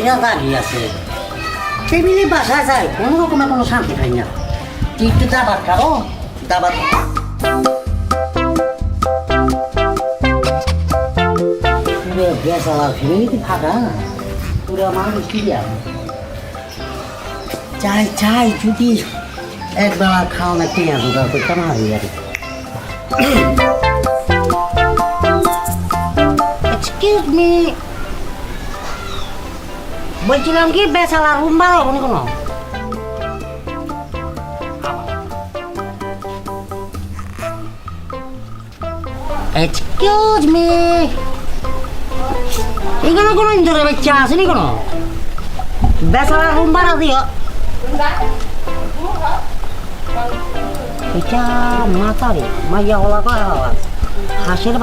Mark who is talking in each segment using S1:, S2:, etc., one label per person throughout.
S1: দিনে দাঁড়িয়ে আছে। টেবিলে বাসায় যায়, কোনো রকমের কোনো শান্তি পাই না। তুই একটু দাবার খাব দাবার পুরো বলছিলাম কি বেসালা রুম ভাড়া হবে কোনো এক্সকিউজ মি এখানে কোনো ইন্দোরের বাচ্চা আসেনি কোনো বেসালা রুম ভাড়া দিও। এটা মাতারে মাইয়া হলা কয় হওয়া।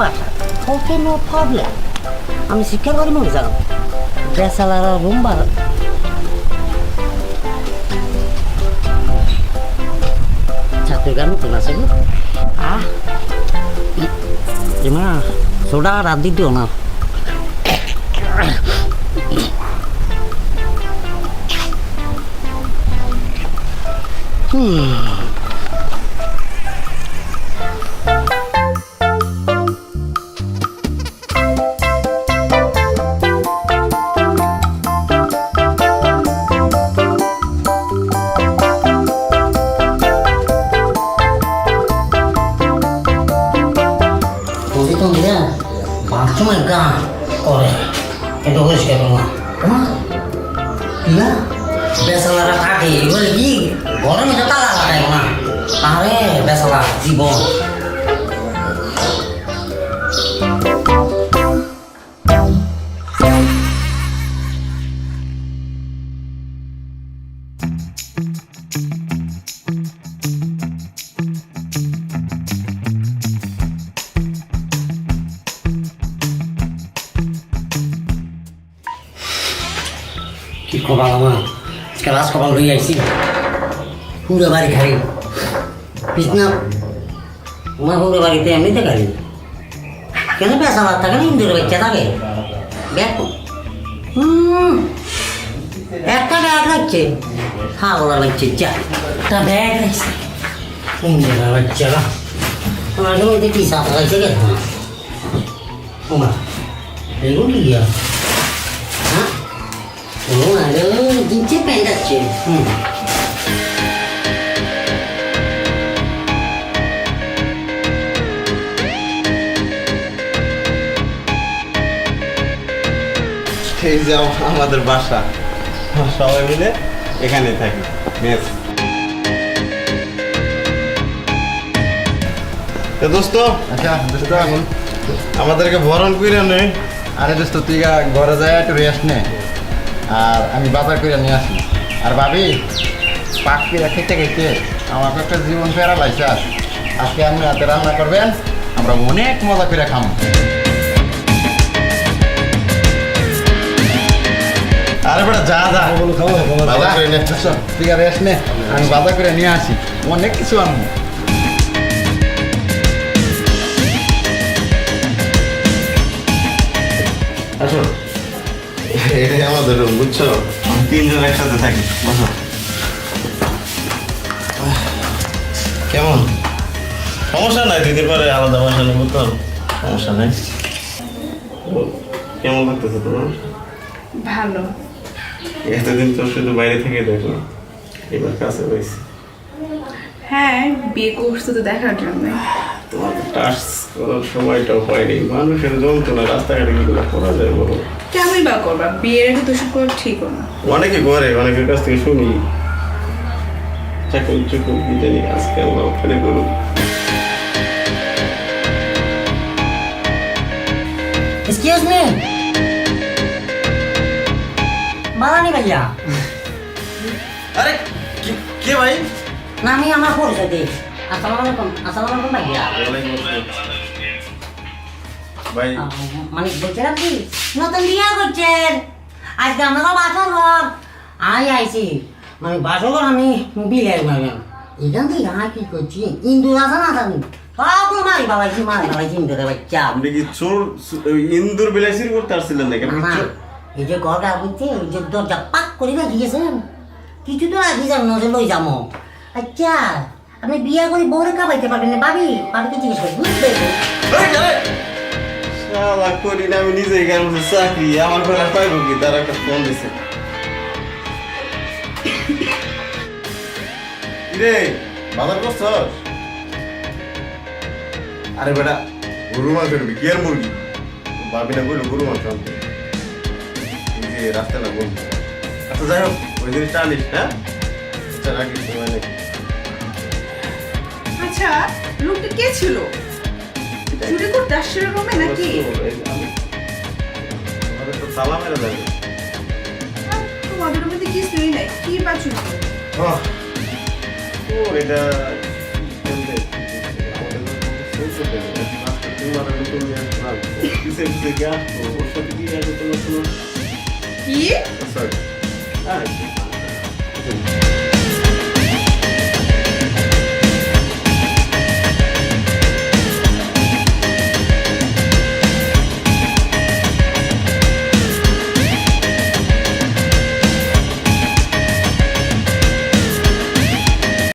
S1: বাসা। ওকে নো প্রবলেম আমি শিক্ষা করি মনে জানো বেসালারা রুম ভাড়া ছাত্রের গান তো সেগুলো আহ এমা সোডা রাত দিতেও না মিলে বাথরুমের গান করে। কিন্তু হয়েছে করব তোমার ইয়া বেসালারা থাকে বলে কি? গরমে তালা লাগায় না। আরে বেসালা, জীবন। কপাল আমার। ক্লাস কপাল লই আইছি। পুরো বাড়ি খালি। বিছনা আমার পুরো বাড়িতে এমনিতে খালি। কেন পেশা বাদ থাকে না? ইন্দুর বাচ্চা থাকে। হুম একটা ব্যাগ লাগছে। হ্যাঁ ওরা লাগছে, যা। একটা ব্যাগ লাগছে। ইন্দুর বাচ্চারা আমার কি সাপ লাগছে কে? ওমা এগুলো কি দিচ্ছে প্যান্ট
S2: এই যে আমাদের বাসা সবাই মিলে এখানে থাকি। মেস। দোস্ত
S3: আচ্ছা দোস্ত এখন
S2: আমাদেরকে বরণ করে নে।
S3: আরে দোস্ত তুই ঘরে যায় একটু রেস্ট নে। আর আমি বাজার করে নিয়ে আসি। আর ভাবি পাক করে খেতে খেতে আমাকে একটা জীবন ফেরা লাইছে আজকে আপনি হাতে রান্না করবেন আমরা অনেক মজা করে খাব
S2: আরে বেটা যা যা। বাজার করে নে।
S3: দোস্ত, তুই রেস্ট নে আমি বাজার করে নিয়ে আসি। অনেক কিছু আনব।
S2: আসো। এটাই আমাদের রুম বুঝছ? তিনজন একসাথে থাকি বসো। কেমন? সমস্যা নাই দিদির পরে আলাদা বাসা নেব তো সমস্যা নাই। ও, কেমন লাগতেছে তোমার?
S4: ভালো।
S2: এতদিন তো শুধু বাইরে থেকে দেখো এবার কাছে রয়েছে।
S4: হ্যাঁ বিয়ে করছ তো দেখার জন্য।
S2: তোমার টাচ করার সময়টাও হয়নি। মানুষের যন্ত্রণা রাস্তাঘাটে কিগুলো করা যায় বলো?
S4: কেমনই বা করবা? বিয়ের আগে তো সব করা ঠিকও না।
S2: অনেকে করে অনেকের কাছ থেকে শুনি। চাকরি চুকুর কি জানি আজকে আমরা ওখানে করুন।
S1: এক্সকিউজ মি বালানি ভাইয়া।
S2: আরে কে ভাই?
S1: না আমি আমার পরিচয় দিই আসসালামু আলাইকুম আসসালামু আলাইকুম ভাইয়া।
S2: ভাই।
S1: মানে বলছিলাম কি নতুন বিয়া করছেন। আজকে আমাকে বাসর ঘর। আই আইছি মানে বাসর ঘর আমি বিলের মারবেন এখান থেকে হ্যাঁ কি করছি? ইন্দুর আছে না জানি সব মারি বাবাইছি মারি বাবাইছি ইন্দুরের বাচ্চা।
S2: আপনি কি চোর? ইন্দুর বিলাসির করতে আসছিলেন নাকি আপনি?
S1: এই যে ঘরটা যে দরজা পাক করে গিয়েছেন। কিছু তো রাখি যান নজর লই যাব আচ্ছা আপনি বিয়া করে বউরে কাবাইতে পারবেন না, ভাবি। ভাবিকে জিজ্ঞেস
S2: শালা করি না আমি নিজেই গান চাকরি, আমার ঘরে পাইবো কি? তার একটা ফোন দিছে। রে বাজার করছস? আরে বেটা গরু মাংস নেবি, কি আর মুরগি? ভাবি না বলল গরু মাংস আনতে এই যে আচ্ছা যাই হোক, ওই জিনিসটা আনিস হ্যাঁ? আচ্ছা রাখিস, সময় নেই।
S4: আচ্ছা লোকটা কে ছিল? চুরি করতে আসছিল রুমে নাকি?
S2: তালা মেরে
S4: আর তোমাদের রুমে তো কিছুই নাই কি বা চুরি
S2: ও এটা কি